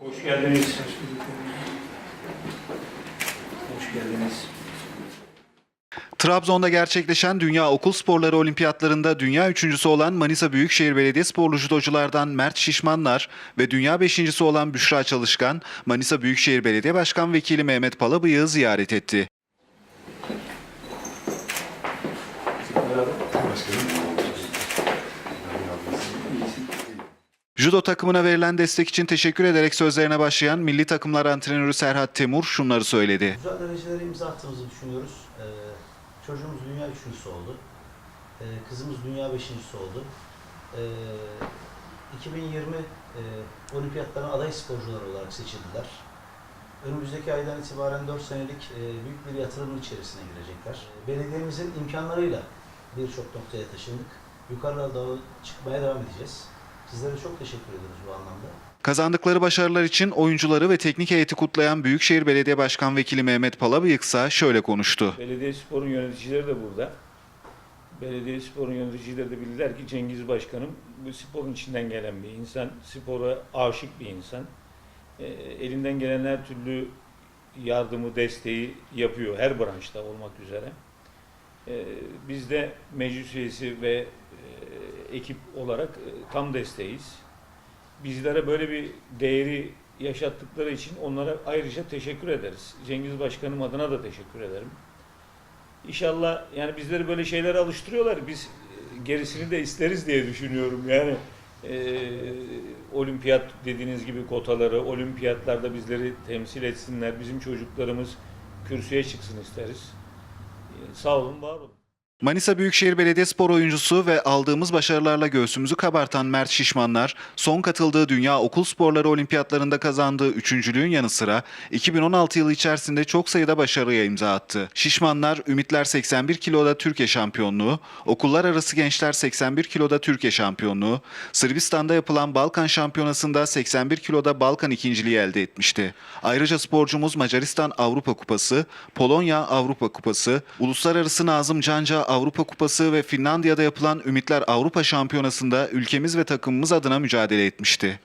Hoş geldiniz. Hoş geldiniz. Trabzon'da gerçekleşen Dünya Okul Sporları Olimpiyatlarında dünya üçüncüsü olan Manisa Büyükşehir Belediyesporlu judoculardan Mert Şişmanlar ve dünya beşincisi olan Büşra Çalışkan, Manisa Büyükşehir Belediye Başkan Vekili Mehmet Palabıyık'ı ziyaret etti. Judo takımına verilen destek için teşekkür ederek sözlerine başlayan milli takımlar antrenörü Serhat Temur şunları söyledi. Güzel dereceleri imza attığımızı düşünüyoruz. Ee, çocuğumuz dünya üçüncüsü oldu. Ee, kızımız dünya beşincisi oldu. Ee, 2020 e, olimpiyatlarına aday sporcular olarak seçildiler. Önümüzdeki aydan itibaren 4 senelik e, büyük bir yatırımın içerisine girecekler. Belediyemizin imkanlarıyla birçok noktaya taşındık. Doğru çıkmaya devam edeceğiz. Sizlere çok teşekkür ediyoruz bu anlamda. Kazandıkları başarılar için oyuncuları ve teknik heyeti kutlayan Büyükşehir Belediye Başkan Vekili Mehmet Palabıyık ise şöyle konuştu. Belediye sporun yöneticileri de burada. Belediye sporun yöneticileri de bildiler ki Cengiz Başkanım bu sporun içinden gelen bir insan, spora aşık bir insan. E, elinden gelen her türlü yardımı, desteği yapıyor her branşta olmak üzere. E, biz de meclis üyesi ve e, ekip olarak e, tam desteğiz. Bizlere böyle bir değeri yaşattıkları için onlara ayrıca teşekkür ederiz. Cengiz Başkanım adına da teşekkür ederim. İnşallah yani bizleri böyle şeylere alıştırıyorlar. Biz e, gerisini de isteriz diye düşünüyorum. Yani e, olimpiyat dediğiniz gibi kotaları, olimpiyatlarda bizleri temsil etsinler. Bizim çocuklarımız kürsüye çıksın isteriz. Sağ olun, var olun. Manisa Büyükşehir Belediyespor oyuncusu ve aldığımız başarılarla göğsümüzü kabartan Mert Şişmanlar, son katıldığı Dünya Okul Sporları Olimpiyatlarında kazandığı üçüncülüğün yanı sıra 2016 yılı içerisinde çok sayıda başarıya imza attı. Şişmanlar, Ümitler 81 kiloda Türkiye şampiyonluğu, Okullar Arası Gençler 81 kiloda Türkiye şampiyonluğu, Sırbistan'da yapılan Balkan Şampiyonası'nda 81 kiloda Balkan ikinciliği elde etmişti. Ayrıca sporcumuz Macaristan Avrupa Kupası, Polonya Avrupa Kupası, Uluslararası Nazım Canca Avrupa Kupası ve Finlandiya'da yapılan Ümitler Avrupa Şampiyonası'nda ülkemiz ve takımımız adına mücadele etmişti.